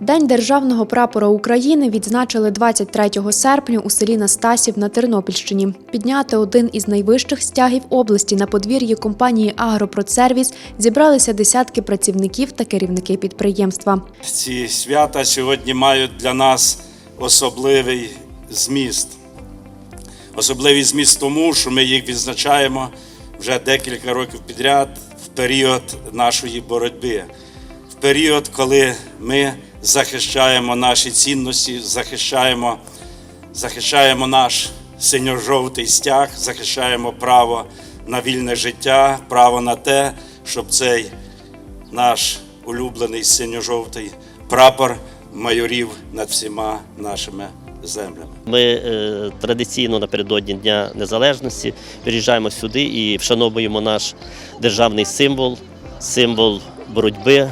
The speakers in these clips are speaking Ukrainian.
День державного прапора України відзначили 23 серпня у селі Настасів на Тернопільщині. Підняти один із найвищих стягів області на подвір'ї компанії Агропродсервіс зібралися десятки працівників та керівники підприємства. Ці свята сьогодні мають для нас особливий зміст. Особливий зміст тому, що ми їх відзначаємо вже декілька років підряд в період нашої боротьби, в період, коли ми захищаємо наші цінності, захищаємо, захищаємо наш синьо-жовтий стяг, захищаємо право на вільне життя, право на те, щоб цей наш улюблений синьо-жовтий прапор майорів над всіма нашими землями. Ми е, традиційно напередодні Дня Незалежності приїжджаємо сюди і вшановуємо наш державний символ, символ боротьби,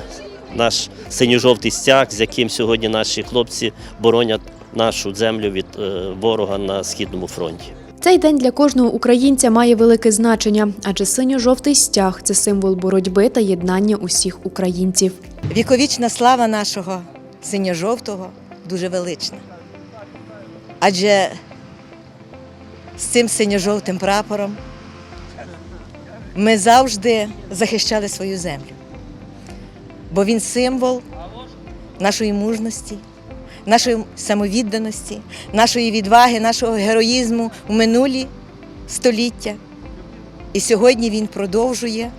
наш синьо-жовтий стяг, з яким сьогодні наші хлопці боронять нашу землю від е, ворога на східному фронті. Цей день для кожного українця має велике значення, адже синьо-жовтий стяг це символ боротьби та єднання усіх українців. Віковічна слава нашого синьо-жовтого дуже велична. Адже з цим синьо-жовтим прапором ми завжди захищали свою землю, бо він символ нашої мужності, нашої самовідданості, нашої відваги, нашого героїзму у минулі століття. І сьогодні він продовжує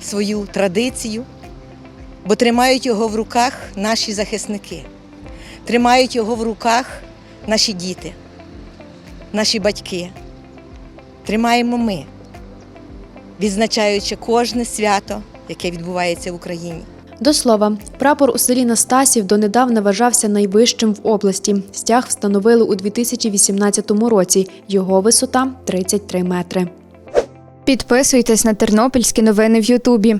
свою традицію бо тримають його в руках наші захисники, тримають його в руках наші діти, наші батьки. Тримаємо ми, відзначаючи кожне свято, яке відбувається в Україні. До слова, прапор у селі Настасів донедавна вважався найвищим в області. Стяг встановили у 2018 році. Його висота 33 метри. Підписуйтесь на тернопільські новини в Ютубі.